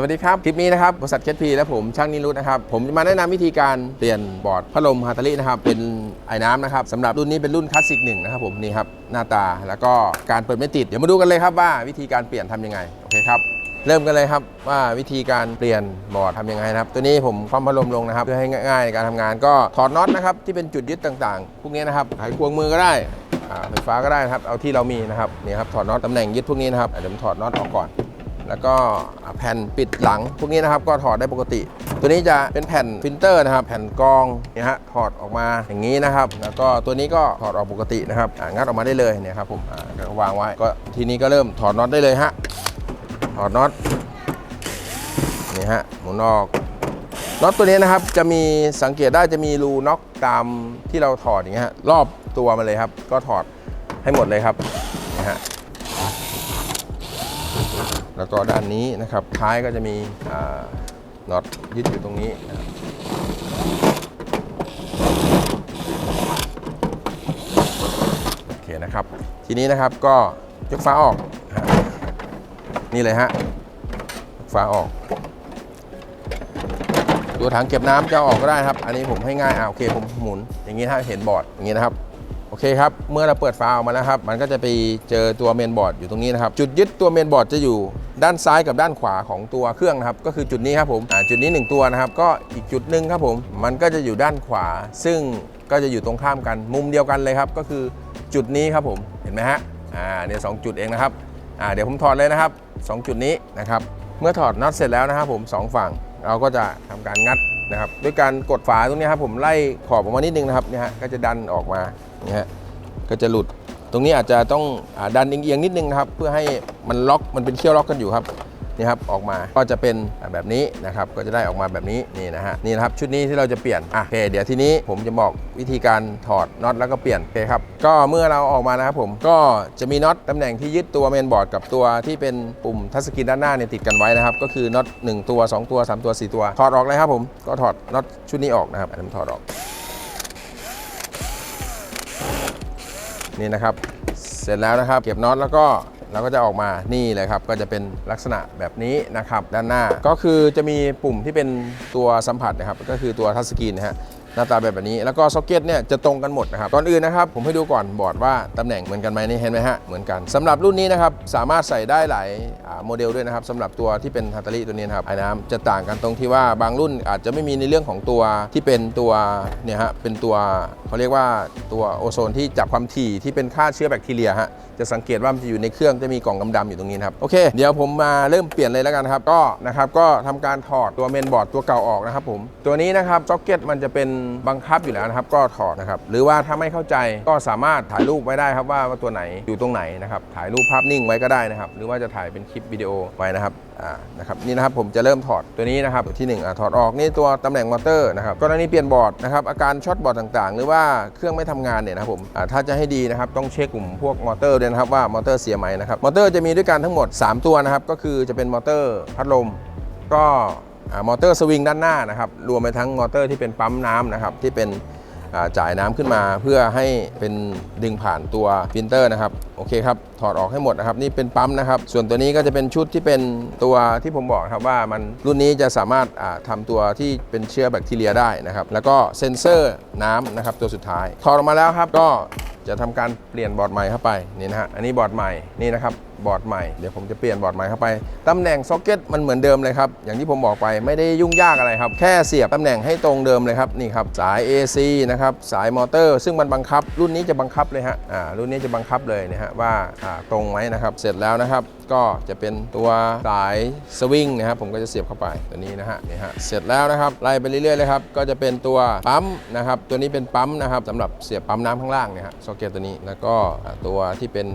สวัสดีครับ คลิปนี้นะครับบริษัทเคสพีและผมช่างนิรุตนะครับ ผมจะมาแนะนำวิธีการเปลี่ยนบอร์ดพัดลมฮาตาลินะครับเป็นไอ้น้ำนะครับสำหรับรุ่นนี้เป็นรุ่นคลาสสิกหนึ่งนะครับผมนี่ครับหน้าตาแล้วก็การเปิดไม่ติด เดี๋ยวมาดูกันเลยครับว่าวิธีการเปลี่ยนทำยังไงโอเคครับเริ่มกันเลยครับว่าวิธีการเปลี่ยนบอร์ดทำยังไงนะครับ ตัวนี้ผมคว่ำพัดลมลงนะครับ เพื่อให้ง่ายในการทำงานก็ถอดน็อตนะครับที่เป็นจุดยึดต่างๆ พวกนี้นะครับไขควงมือก็ได้อ่าไฟฟ้าก็ได้นะครับเอาที่เรามีนะครับนี่ครับถอดน็อตตำแหน่งยึดพวกนี้นะครับเดี๋ยวผมถอดน็อตออกก่อน แล้วก็แผ่นปิดหลัง พวกนี้นะครับก็ถอดได้ปกติ ตัวนี้จะเป็นแผ่นฟิลเตอร์นะครับ แผ่นกรองนี่ฮะถอดออกมาอย่างนี้นะครับ แล้วก็ตัวนี้ก็ถอดออกปกตินะครับงัดออกมาได้เลยเนี่ยครับผมวางไว้ก็ทีนี้ก็เริ่มถอดน็อตได้เลยฮะถอดน็อตนี่ฮะหมุนออกน็อตตัวนี้นะครับจะมีสังเกตได้จะมีรูน็อกตามที่เราถอดอย่างเงี้ยฮะรอบตัวมาเลยครับ ก็ถอดให้หมดเลยครับนี่ฮะ แล้วก็ด้านนี้นะครับท้ายก็จะมีน็อตยึดอยู่ตรงนี้นะครับโอเคนะครับ ทีนี้นะครับก็ยกฟ้าออก นี่เลยฮะฟ้าออก ตัวถังเก็บน้ำจะอออกก็ได้ครับ อันนี้ผมให้ง่ายอ่าโอเคผมหมุนอย่างนี้ถ้าเห็นบอร์ดอย่างนี้นะครับ โอเคครับ เมื่อเราเปิดฝาออกมาแล้วครับ มันก็จะไปเจอตัวเมนบอร์ดอยู่ตรงนี้นะครับ จุดยึดตัวเมนบอร์ดจะอยู่ด้านซ้ายกับด้านขวาของตัวเครื่องนะครับ ก็คือจุดนี้ครับผมอ่าจุดนี้ 1 ตัวนะครับ ก็อีกจุดหนึ่งครับผม มันก็จะอยู่ด้านขวา ซึ่งก็จะอยู่ตรงข้ามกัน มุมเดียวกันเลยครับ ก็คือจุดนี้ครับผม เห็นไหมฮะ อ่า เนี่ยสองจุดเองนะครับ อ่า เดี๋ยวผมถอดเลยนะครับสองจุดนี้นะครับ เมื่อถอดน็อตเสร็จแล้วนะครับผมสองฝั่ง เราก็จะทำการงัดนะครับ ด้วยการกดฝาตรงนี้ครับผม ไล่ขอบออกมานิดนึงนะครับ เนี่ยฮะ ก็จะดันออกมา นี่ยฮะก็จะหลุด ตรงนี้อาจจะต้องอดันเอียงๆนิดนึงนะครับ เพื่อให้มันล็อกมันเป็นเขี้ยวล็อกกันอยู่ครับนี่ครับออกมาก็จะเป็นแบบนี้นะครับก็จะได้ออกมาแบบนี้นี่นะฮะนี่นะครับชุดนี้ที่เราจะเปลี่ยนอะโอเคเดี๋ยวทีนี้ผมจะบอกวิธีการถอดน็อตแล้วก็เปลี่ยนโอเคครับก็เมื่อเราออกมานะครับผมก็จะมีน็อตตำแหน่งที่ยึดตัวเมนบอร์ดกับตัวที่เป็นปุ่มทัชสกรีนด้านหน้าเนี่ยติดกันไว้นะครับก็คือน็อต1ตัว 2 ตัว 3 ตัว 4 ตัว ถอดออกเลยครับผมก็ถอดน็อตชุดนี้ออกนะครับอันนี้ผมถอดออก นี่นะครับ เสร็จแล้วนะครับ เก็บน็อตแล้วก็เราก็จะออกมานี่เลยครับ ก็จะเป็นลักษณะแบบนี้นะครับ ด้านหน้าก็คือจะมีปุ่มที่เป็นตัวสัมผัสนะครับ ก็คือตัวทัชสกรีนนะฮะ น้าตาแบบนี้ แล้วก็ซ็อกเก็ตเนี่ยจะตรงกันหมดนะครับก่อนอื่นนะครับผมให้ดูก่อนบอร์ดว่าตำแหน่งเหมือนกันไหมนี่เห็นไหมฮะเหมือนกันสำหรับรุ่นนี้นะครับสามารถใส่ได้หลายโมเดลด้วยนะครับสำหรับตัวที่เป็นฮัตตาริตัวนี้นะครับไอ้น้ำจะต่างกันตรงที่ว่าบางรุ่นอาจจะไม่มีในเรื่องของตัวที่เป็นตัวเนี่ยฮะเป็นตัวเขาเรียกว่าตัวโอโซนที่จับความถี่ที่เป็นฆ่าเชื้อแบคทีเรียฮะจะสังเกตว่ามันจะอยู่ในเครื่องจะมีกล่องดำๆอยู่ตรงนี้ครับโอเคเดี๋ยวผมมาเริ่มเปลี่ยนเลยแล้วกันครับก็นะครับก็ทำการถอดตัวเมนบอร์ดตัวเก่าออกนะครับผมตัวนี้นะครับจ็อกเก็ตมันจะเป็นบังคับอยู่แล้วนะครับ ก็ถอดนะครับ หรือว่าถ้าไม่เข้าใจก็สามารถถ่ายรูปไว้ได้ครับว่าตัวไหนอยู่ตรงไหนนะครับ ถ่ายรูปภาพนิ่งไว้ก็ได้นะครับ หรือว่าจะถ่ายเป็นคลิปวิดีโอไว้นะครับอ่านะครับนี่นะครับผมจะเริ่มถอดตัวนี้นะครับตัวที่หนึ่งอะถอดออกนี่ตัวตำแหน่งมอเตอร์นะครับกรณีเปลี่ยนบอร์ดนะครับอาการช็อตบอร์ดต่างๆ หรือว่าเครื่องไม่ทำงานเนี่ยนะครับผมอ่าถ้าจะให้ดีนะครับต้องเช็คกลุ่มพวกมอเตอร์ด้วยนะครับว่ามอเตอร์เสียไหมนะครับมอเตอร์จะมีด้วยกันทั้งหมด 3 ตัวนะครับก็คือจะเป็นมอเตอร์พัดลมก็ มอเตอร์สวิงด้านหน้านะครับรวมไปทั้งมอเตอร์ที่เป็นปั๊มน้ำนะครับที่เป็นจ่ายน้ำขึ้นมาเพื่อให้เป็นดึงผ่านตัวฟิลเตอร์นะครับโอเคครับถอดออกให้หมดนะครับนี่เป็นปั๊มนะครับ ส่วนตัวนี้ก็จะเป็นชุดที่เป็นตัวที่ผมบอกครับว่ามันรุ่นนี้จะสามารถอ่าทำตัวที่เป็นเชื้อแบคทีเรียได้นะครับแล้วก็เซ็นเซอร์น้ำนะครับตัวสุดท้ายถอดออกมาแล้วครับก็ จะทำการเปลี่ยนบอร์ดใหม่เข้าไปนี่นะฮะอันนี้บอร์ดใหม่นี่นะครับบอร์ดใหม่เดี๋ยวผมจะเปลี่ยนบอร์ดใหม่เข้าไปตำแหน่งซ็อกเก็ตมันเหมือนเดิมเลยครับอย่างที่ผมบอกไปไม่ได้ยุ่งยากอะไรครับแค่เสียบตำแหน่งให้ตรงเดิมเลยครับนี่ครับสาย AC นะครับสายมอเตอร์ ซึ่งมันบังคับ รุ่นนี้จะบังคับเลยฮะอ่ารุ่นนี้จะบังคับเลยนะฮะว่าอ่าตรงไหมนะครับเสร็จแล้วนะครับก็จะเป็นตัวสายสวิงนะครับผมก็จะเสียบเข้าไปตัวนี้นะฮะนี่ฮะเสร็จแล้วนะครับไล่ไปเรื่อยๆเลยครับก็จะเป็นตัวปั๊มนะครับตัวนี้เป็นปั๊มนะครับสำหรับเสียบปั๊มน้ำข้างล่างเนี่ยฮะซ็อกเก็ตตัวนี้ แล้วก็ตัวที่เป็น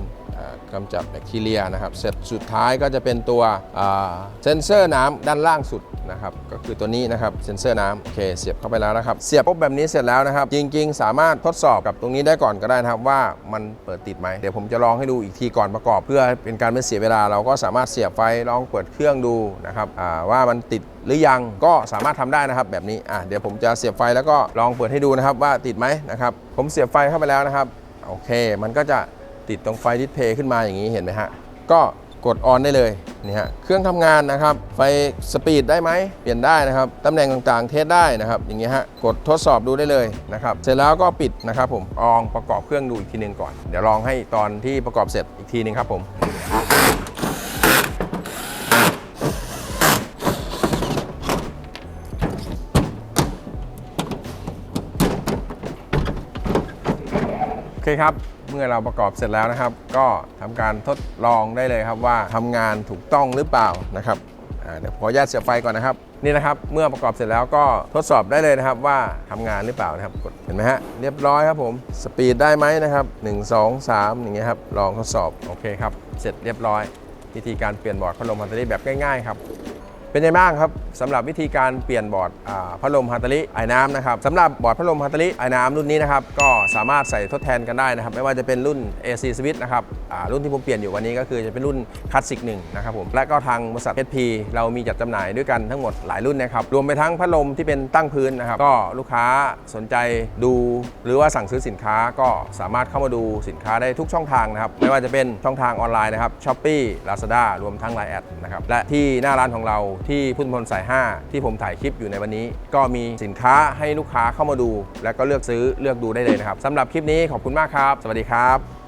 กำจัดแบคทีเรียนะครับเสร็จสุดท้ายก็จะเป็นตัวเซนเซอร์น้ำด้านล่างสุดนะครับก็คือตัวนี้นะครับเซนเซอร์น้ำโอเคเสียบเข้าไปแล้วนะครับ เสียบปุ๊บแบบนี้เสร็จแล้วนะครับ จริง ๆ สามารถทดสอบกับตรงนี้ได้ก่อนก็ได้นะครับว่ามันเปิดติดไหมเดี๋ยวผมจะลองให้ดูอีกทีก่อนประกอบ เพื่อเป็นการไม่เสียเวลา เราก็สามารถเสียบไฟลองเปิดเครื่องดูนะครับว่ามันติดหรือยังก็สามารถทำได้นะครับแบบนี้อะเดี๋ยวผมจะเสียบไฟแล้วก็ลองเปิดให้ดูนะครับว่าติดไหมนะครับผมเสียบไฟเข้าไปแล้วนะครับ โอเค มันก็จะติดตรงไฟดิสเพย์ขึ้นมาอย่างนี้เห็นไหมฮะ ก็กดออนได้เลยนี่ฮะเครื่องทำงานนะครับ ไฟสปีดได้ไหมเปลี่ยนได้นะครับตำแหน่งต่างๆ เทสได้นะครับ อย่างเงี้ยฮะกดทดสอบดูได้เลยนะครับ เสร็จแล้วก็ปิดนะครับผมลองประกอบเครื่องดูอีกทีนึงก่อน เดี๋ยวลองให้ตอนที่ประกอบเสร็จอีกทีนึงครับผม อเคครับ เมื่อเราประกอบเสร็จแล้วนะครับ ก็ทำการทดลองได้เลยครับว่าทำงานถูกต้องหรือเปล่านะครับเดี๋ยวขออนุญาตเสียบไฟก่อนนะครับ นี่นะครับ เมื่อประกอบเสร็จแล้วก็ทดสอบได้เลยนะครับว่าทำงานหรือเปล่านะครับกดเห็นไหมฮะเรียบร้อยครับผมสปีดได้ไหมนะครับ 1 2 3 อย่างเงี้ยครับลองทดสอบโอเคครับเสร็จเรียบร้อย วิธีการเปลี่ยนบอร์ดพัดลมฮันเตอรี่แบบง่ายๆครับ เป็นยังไงบ้างครับสำหรับวิธีการเปลี่ยนบอร์ดพัดลมฮัตเตอรี่ไอ้น้ำนะครับสำหรับบอร์ดพัดลมฮัตเตอรี่ไอ้น้ำรุ่นนี้นะครับก็สามารถใส่ทดแทนกันได้นะครับ ไม่ว่าจะเป็นรุ่น AC Switch นะครับรุ่นที่ผมเปลี่ยนอยู่วันนี้ก็คือจะเป็นรุ่นคลาสสิกหนึ่งนะครับผมและก็ทางบริษัท HP เรามีจัดจำหน่ายด้วยกันทั้งหมดหลายรุ่นนะครับรวมไปทั้งพัดลมที่เป็นตั้งพื้นนะครับก็ลูกค้าสนใจดูหรือว่าสั่งซื้อสินค้าก็สามารถเข้ามาดูสินค้าได้ทุกช่องทางนะครับไม่ว่าจะเป็นช่องทางออนไลน์นะครับ Shopee Lazada รวมทั้ง Line แอดนะครับและที่หน้าร้านของเราที่พุทธมณฑลสาย 5 ที่ผมถ่ายคลิปอยู่ในวันนี้ ก็มีสินค้าให้ลูกค้าเข้ามาดู และก็เลือกซื้อเลือกดูได้เลยนะครับสำหรับคลิปนี้ขอบคุณมากครับ สวัสดีครับ